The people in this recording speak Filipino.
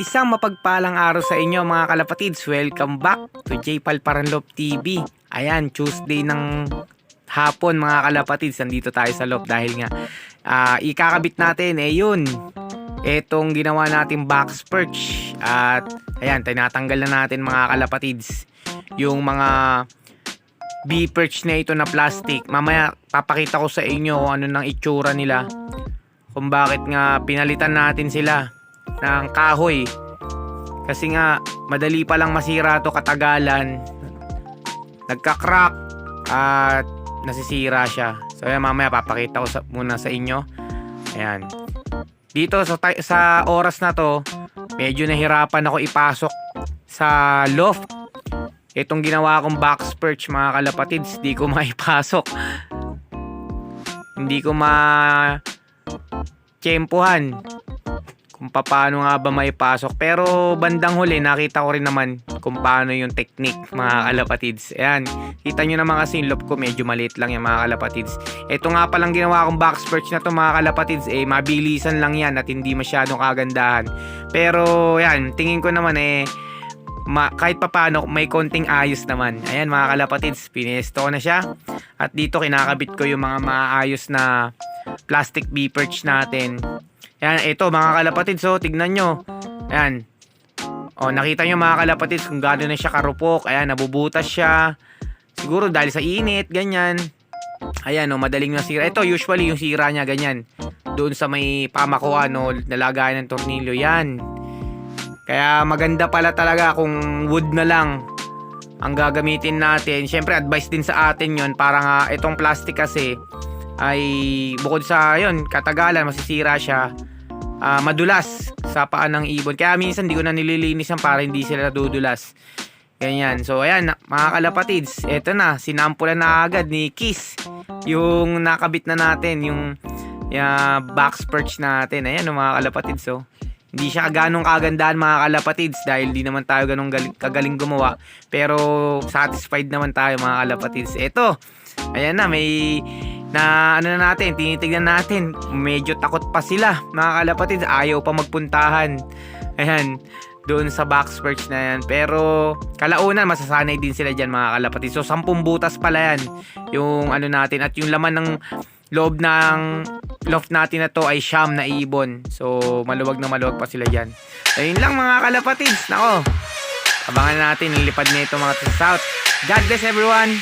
Isang mapagpalang araw sa inyo mga kalapatids. Welcome back to J Palparanlop TV. Ayan, Tuesday ng hapon mga kalapatids. Nandito tayo sa loob dahil nga ah, ikakabit natin eh yun. Etong ginawa nating box perch. At ayan, tinatanggal na natin mga kalapatids. Yung mga B-perch na ito na plastic. Mamaya papakita ko sa inyo kung ano nang itsura nila. Kung bakit nga pinalitan natin sila ng kahoy. Kasi nga, madali pa lang masira to katagalan. Nagka-crack at nasisira siya. So ayan, mamaya papakita ko sa, muna sa inyo. Ayan. Dito sa, sa oras na to, medyo nahirapan ako ipasok sa loft. Itong ginawa kong box perch mga kalapatids, di ko maipasok. Hindi ko ma tsempuhan kung paano nga ba maipasok. Pero bandang huli, nakita ko rin naman kung paano yung technique mga kalapatids. Ayan, kita nyo naman kasi yung loop ko medyo maliit lang yung mga kalapatids. Ito nga palang ginawa kong box perch na to mga kalapatids, eh mabilisan lang yan at hindi masyadong kagandahan. Pero yan, tingin ko naman eh, ma- kahit papano may konting ayos naman. Ayan mga kalapatids, pinesto ko na siya. At dito kinakabit ko yung mga maayos na plastic B-perch natin. Ayan, ito mga kalapatids, so tignan nyo. Ayan. O, nakita nyo mga kalapatids kung gaano na siya karupok. Ayan, nabubutas siya. Siguro dahil sa init, ganyan. Ayan, no, madaling nasira. Ito, usually yung sira niya, ganyan. Doon sa may pamakuan, no, nalagayan ng tornilyo. Yan. Kaya maganda pala talaga kung wood na lang ang gagamitin natin. Siyempre, advice din sa atin yon para nga itong plastic kasi ay bukod sa yon katagalan, masisira siya. Ah, madulas sa paan ng ibon. Kaya minsan di ko na nililinisan para hindi sila nadudulas. Ganyan. So, ayan, mga kalapatids. Eto na, sinampulan na agad ni Kiss. Yung nakabit na natin, yung ya box perch natin. Ayan, no, mga kalapatids. So, hindi siya ganong kagandahan mga kalapatids dahil di naman tayo ganong galing, kagaling gumawa. Pero satisfied naman tayo mga kalapatids. Eto, ayan na, may na ano na natin, tinitignan natin. Medyo takot pa sila mga kalapatids. Ayaw pa magpuntahan. Ayan, doon sa box perch na yan. Pero kalaunan, masasanay din sila dyan mga kalapatids. So, sampung butas pala yan. Yung ano natin. At yung laman ng loob ng loft natin na to ay siyam na ibon. So, maluwag na maluwag pa sila dyan. Ayun lang mga kalapatids. Nako, abangan natin. Nilipad nito mga to south. God bless everyone.